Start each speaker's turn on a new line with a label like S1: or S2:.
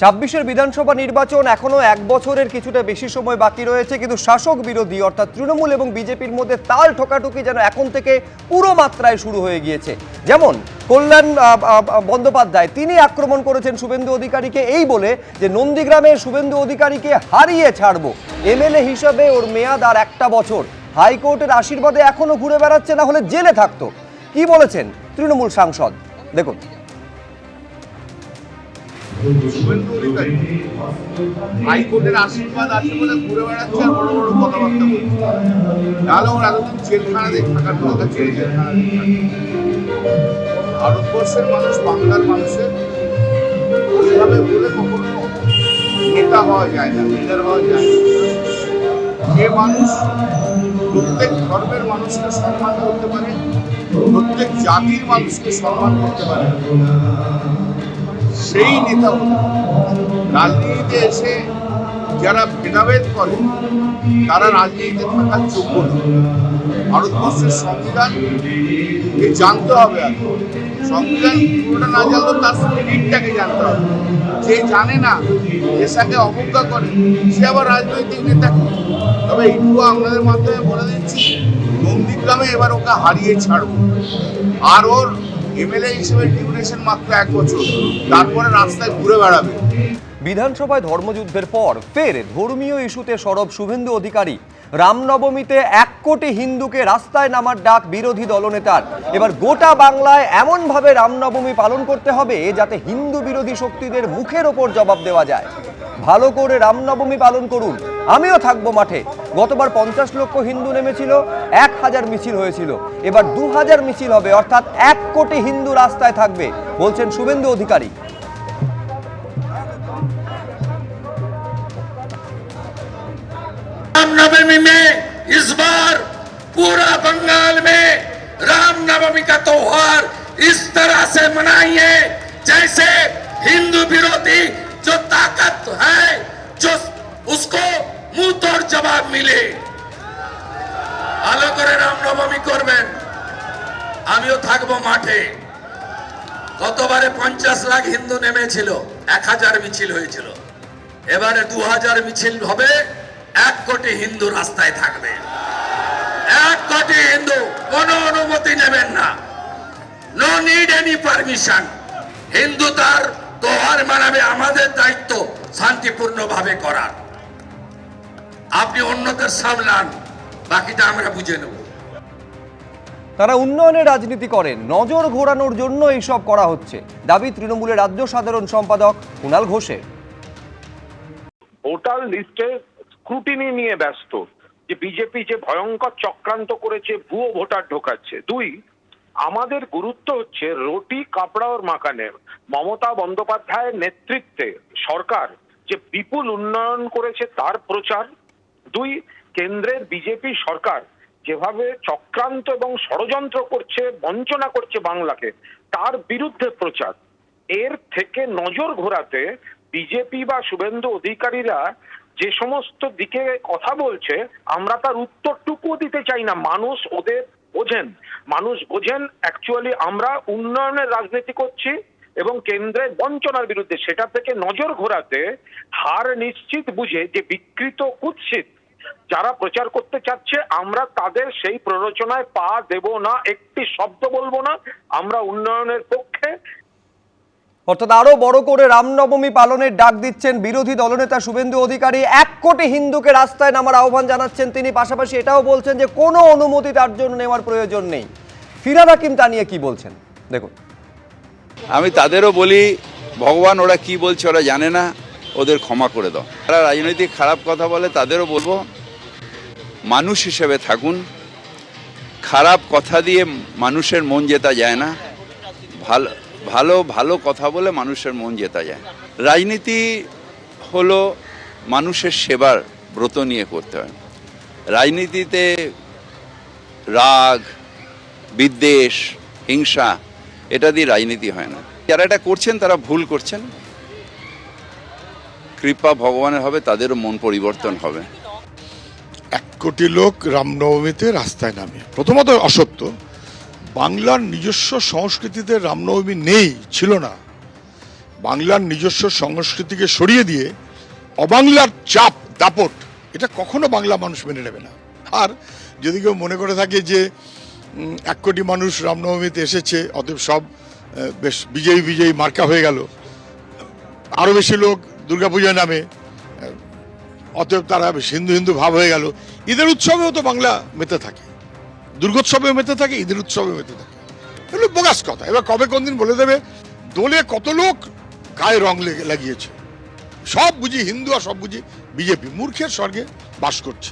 S1: ছাব্বিশের বিধানসভা নির্বাচন এখনও এক বছরের কিছুটা বেশি সময় বাকি রয়েছে, কিন্তু শাসক বিরোধী অর্থাৎ তৃণমূল এবং বিজেপির মধ্যে তাল ঠোকাঠুকি যেন এখন থেকে পুরো মাত্রায় শুরু হয়ে গিয়েছে। যেমন কল্যাণ বন্দ্যোপাধ্যায়, তিনি আক্রমণ করেছেন শুভেন্দু অধিকারীকে এই বলে যে, নন্দীগ্রামে শুভেন্দু অধিকারীকে হারিয়ে ছাড়বো। এমএলএ হিসাবে ওর মেয়াদ আর একটা বছর। হাইকোর্টের আশীর্বাদে এখনও ঘুরে বেড়াচ্ছে, না হলে জেলে থাকতো। কি বলেছেন তৃণমূল সাংসদ? দেখুন।
S2: হাইকোর্টের আশীর্বাদ আছে ঘুরে বেড়াচ্ছে, আর বড় বড় কথাবার্তা বলছে। তাহলে ওর এতদিন জেলখানাতে থাকার ছিল? জেলখানাতে ভারতবর্ষের মানুষ, বাংলার মানুষের ওইভাবে বলে কখনো নেতা হওয়া যায় না, লিডার হওয়া যায় না। যে মানুষ প্রত্যেক ধর্মের মানুষকে সম্মান করতে পারে, প্রত্যেক জাতির মানুষকে সম্মান করতে পারে সেই নেতা রাজনীতিতে এসে যারা ভেদাভেদ করে, তারা রাজনীতিতে থাকার যোগ্য না ভারতবর্ষের সংবিধান জানতে হবে আগে সংবিধান পুরোটা না জানলেও তার স্পিরিটটাকে জানতে হবে। যে জানে না দেশাকে অবজ্ঞা করে, সে আবার রাজনৈতিক নেতা? তবে এইটুকু আপনাদের মাধ্যমে বলে দিচ্ছি, নন্দীগ্রামে এবার ওকে হারিয়ে ছাড়বো। আর ওর এমএলএ হিসেবে ডিউরেশন মাত্র এক বছর। তারপরে রাস্তায় ঘুরে বেড়াবে।
S1: বিধানসভায় ধর্মযুদ্ধের পর ফের ধর্মীয় ইস্যুতে সরব শুভেন্দু অধিকারী। রামনবমীতে এক কোটি হিন্দুকে রাস্তায় নামার ডাক বিরোধী দলনেতার। এবার গোটা বাংলায় এমনভাবে রামনবমী পালন করতে হবে যাতে হিন্দু বিরোধী শক্তিদের মুখের ওপর জবাব দেওয়া যায়। ভালো করে রামনবমী পালন করুন। আমিও থাকবো মাঠে গতবার পঞ্চাশ লক্ষ হিন্দু নেমেছিল এক হাজার মিছিল হয়েছিল এবার দু হাজার মিছিল হবে অর্থাৎ এক কোটি হিন্দু রাস্তায় থাকবে বলছেন শুভেন্দু অধিকারী
S3: रामनवमी में इस बार पूरा बंगाल में रामनवमी का त्योहार इस तरह से मनाइए जैसे हिंदू विरोधी जो ताकत है जो उसको উত্তর জবাব মিলে। ভালো করে রামনবমী করবেন। আমিও থাকব মাঠে। গতবারে পঞ্চাশ লাখ হিন্দু নেমেছিল, এক হাজার মিছিল হয়েছিল। এবারে দু হাজার মিছিল হবে, এক কোটি হিন্দু রাস্তায় থাকবে। এক কোটি হিন্দু কোনো অনুমতি নেবেন না। No need any permission Hindu তার তোহার মানাবে, আমাদের দায়িত্ব শান্তিপূর্ণভাবে করার। আপনি অন্যদের সামলান বাকিটা আমরা বুঝে নেব।
S1: তারা উন্নয়নের রাজনীতি করেন নজর ঘোরানোর জন্য এইসব করা হচ্ছে। দাবি তৃণমূলের রাজ্য সাধারণ সম্পাদক কুণাল ঘোষের।
S4: ভোটার লিস্টে স্ক্রুটিনি নিয়ে ব্যস্ত যে বিজেপি যে ভয়ঙ্কর চক্রান্ত করেছে ভুয়ো ভোটার ঢোকাচ্ছে। দুই আমাদের গুরুত্ব হচ্ছে রুটি কাপড়া ওর মাকানের মমতা বন্দ্যোপাধ্যায়ের নেতৃত্বে সরকার যে বিপুল উন্নয়ন করেছে তার প্রচার দুই, কেন্দ্রের বিজেপি সরকার যেভাবে চক্রান্ত এবং ষড়যন্ত্র করছে, বঞ্চনা করছে বাংলাকে, তার বিরুদ্ধে প্রচার। এর থেকে নজর ঘোরাতে বিজেপি বা শুভেন্দু অধিকারীরা যে সমস্ত দিকে কথা বলছে, আমরা তার উত্তরটুকুও দিতে চাই না। মানুষ ওদের বোঝেন। মানুষ বোঝেন অ্যাকচুয়ালি আমরা উন্নয়নের রাজনীতি করছি এবং কেন্দ্রের বঞ্চনার বিরুদ্ধে। সেটা থেকে নজর ঘোরাতে হার নিশ্চিত বুঝে যে বিকৃত কুৎসিত যারা প্রচার করতে চাচ্ছে আমরা তাদের সেই প্ররোচনায় পা দেব না একটি শব্দ বলব না আমরা উন্নয়নের পক্ষে।
S1: অর্থাৎ আরও বড় করে রামনবমী পালনের ডাক দিচ্ছেন বিরোধী দলনেতা শুভেন্দু অধিকারী। এক কোটি হিন্দুকে রাস্তায় নামার আহ্বান জানাচ্ছেন তিনি। পাশাপাশি এটাও বলছেন যে কোনো অনুমতি তার জন্য নেওয়ার প্রয়োজন নেই। ফিরাদ হাকিম তা নিয়ে কি বলছেন? দেখুন।
S5: আমি তাদেরও বলি ভগবান ওরা কি বলছে ওরা জানে না ওদের ক্ষমা করে দাও। যারা রাজনৈতিক খারাপ কথা বলে তাদেরও বলব মানুষ হিসেবে থাকুন। খারাপ কথা দিয়ে মানুষের মন জেতা যায় না। ভালো ভালো ভালো কথা বলে মানুষের মন জেতা যায়। রাজনীতি হলো মানুষের সেবার ব্রত নিয়ে করতে হয়। রাজনীতিতে রাগ, বিদ্বেষ, হিংসা, এটা দিয়ে রাজনীতি হয় না। যারা এটা করছেন, তারা ভুল করছেন। কৃপা ভগবানের হবে, তাদেরও মন পরিবর্তন হবে।
S6: এক কোটি লোক রামনবমীতে রাস্তায় নামে। প্রথমত অসত্য, বাংলার নিজস্ব সংস্কৃতিতে রামনবমী নেই, ছিল না। বাংলার নিজস্ব সংস্কৃতিকে সরিয়ে দিয়ে অবাংলার চাপ, দাপট, এটা কখনো বাংলা মানুষ মেনে নেবে না। আর যদি কেউ মনে করে থাকে যে এক কোটি মানুষ রামনবমীতে এসেছে, অতএব সব বেশ বিজয়ী বিজয়ী মার্কা হয়ে গেল আরও বেশি লোক দুর্গাপূজার নামে অতএব তারা হিন্দু হিন্দু ভাব হয়ে গেল। ঈদের উৎসবেও তো বাংলা মেতে থাকে। দুর্গোৎসবেও মেতে থাকে, ঈদের উৎসবেও মেতে থাকে। এগুলো বোগাস কথা। এবার কবে কোন দিন বলে দেবে? দোলে কত লোক গায়ে রং লেগে- লাগিয়েছে। সব বুঝি হিন্দু আর সব বুঝি বিজেপি। মূর্খের স্বর্গে বাস করছে।